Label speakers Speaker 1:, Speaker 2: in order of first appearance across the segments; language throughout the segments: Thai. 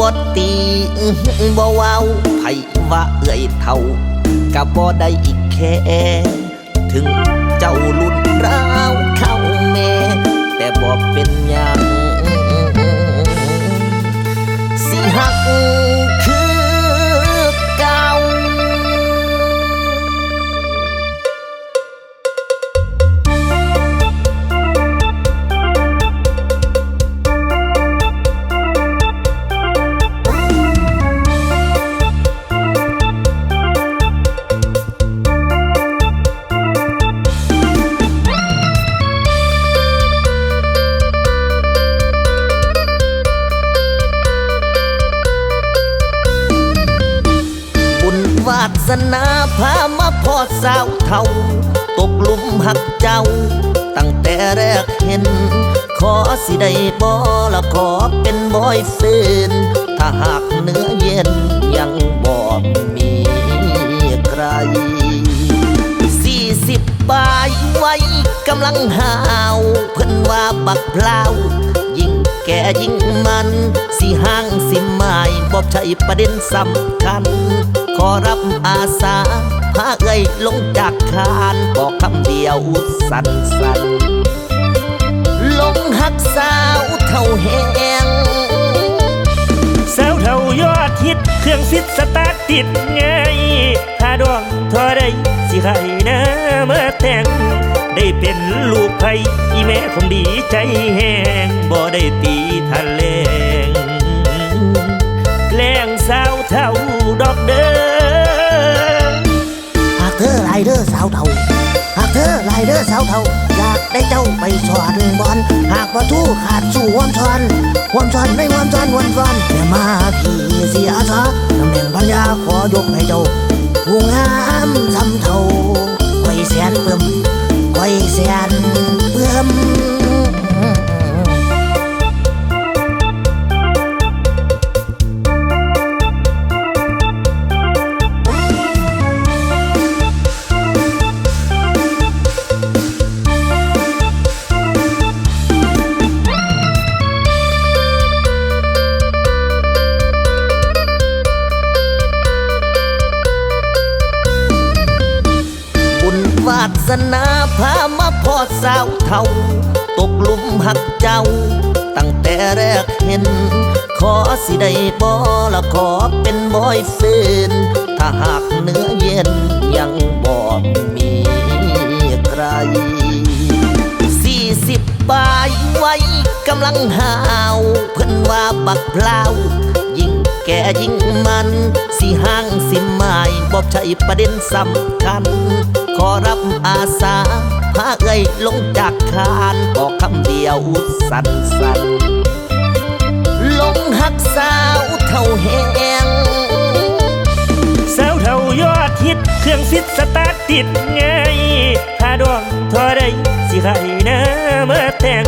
Speaker 1: บ่เว้าไผว่าเอ่ยเท่ากับบ่ได้อีกแค่ถึงเจ้าลุ่นราวเข้าแม่แต่บ่เป็นหยังสิหัก สนาพามาพอสาวเท่า ตกหลุมหักเจ้า ตั้งแต่แรกเห็น ขอสิได้บ่ละขอเป็นบอยเฟนถ้าหากเนื้อเย็นยังบ่มีใครสี่สิบปลายไว้กำลังหาว เพิ่นว่าบักพลาวยิ่ง แก่ยิ่งมัน สิห้างสิหมายบอกใช่ประเด็นสำคัญ ขอรับอาสาพาเอ้ยลงจากคานบอกคำเดียวสั้นสันลงหักสาวเท่าแหง
Speaker 2: สาวเท่ายอดฮิต เครื่องฟิตสตาร์ทติดไงถ้าดวงทอได้สิใครนะ มื่อแต่ง ได้เป็นลูกไผ่อีแม่คงดีใจแห้งบ่ได้ตีทะเลงแกล้งสาวเท่าดอกเด้อ
Speaker 3: หากเธอไรเดอร์สาวเทาหากเธอไรเดอร์สาวเทาอยากได้เจ้าไปสอนบอลหากว่าทู่ขาดสู่วอมชอนวอมชอนไม่วอมชอนวันวันอย่ามาพี่เสียซะตำแหน่งปัญญาขอยกให้เจ้าผู้งามสำเทา สนา
Speaker 1: พามาพอสาวเท่า ตกหลุมหักเจ้า ตั้งแต่แรกเห็น ขอสิได้บ่ละขอเป็นบอยเฟนถ้าหากเนื้อเย็นยังบ่มีใครสี่สิบปลายไว้กำลังหาว เพิ่นว่าบักพลา ยิ่งแก่ยิ่งมัน สิห้างสิหมายบอกใช่ประเด็นสำคัญ ขอรับอาสาพาเอ้ยลงจากคานบอกคำเดียวสันสันๆลงหักสาวเท่าแหง
Speaker 2: สาวเท่ายอดฮิต เครื่องฟิตสตาร์ทติดไงถ้าดวงทอได้สิใครนะเมื่อแต่ง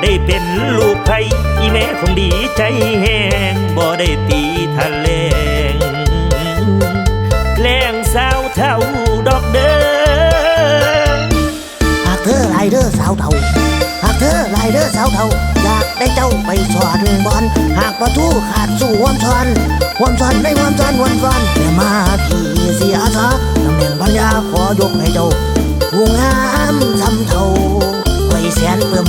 Speaker 2: ได้เป็นลูกไผ่อี แม่คงดีใจแห้งบ่ได้ตีทะเลงแกล้งสาวเท่าดอกเด้อ
Speaker 3: หากเธอไรเดอร์สาวเท่าหากเธอไรเดอร์สาวเท่าอยากได้เจ้าไปสอนบอลหากว่าทู่ขาดสู่วอมชอนวอมชอนไม่วอมชอนวันวันอย่มาพี่เสียซะตำแหน่งปัญญาขอยกให้เจ้าผู้งามสำเท่าไว้แสนเปิ่ม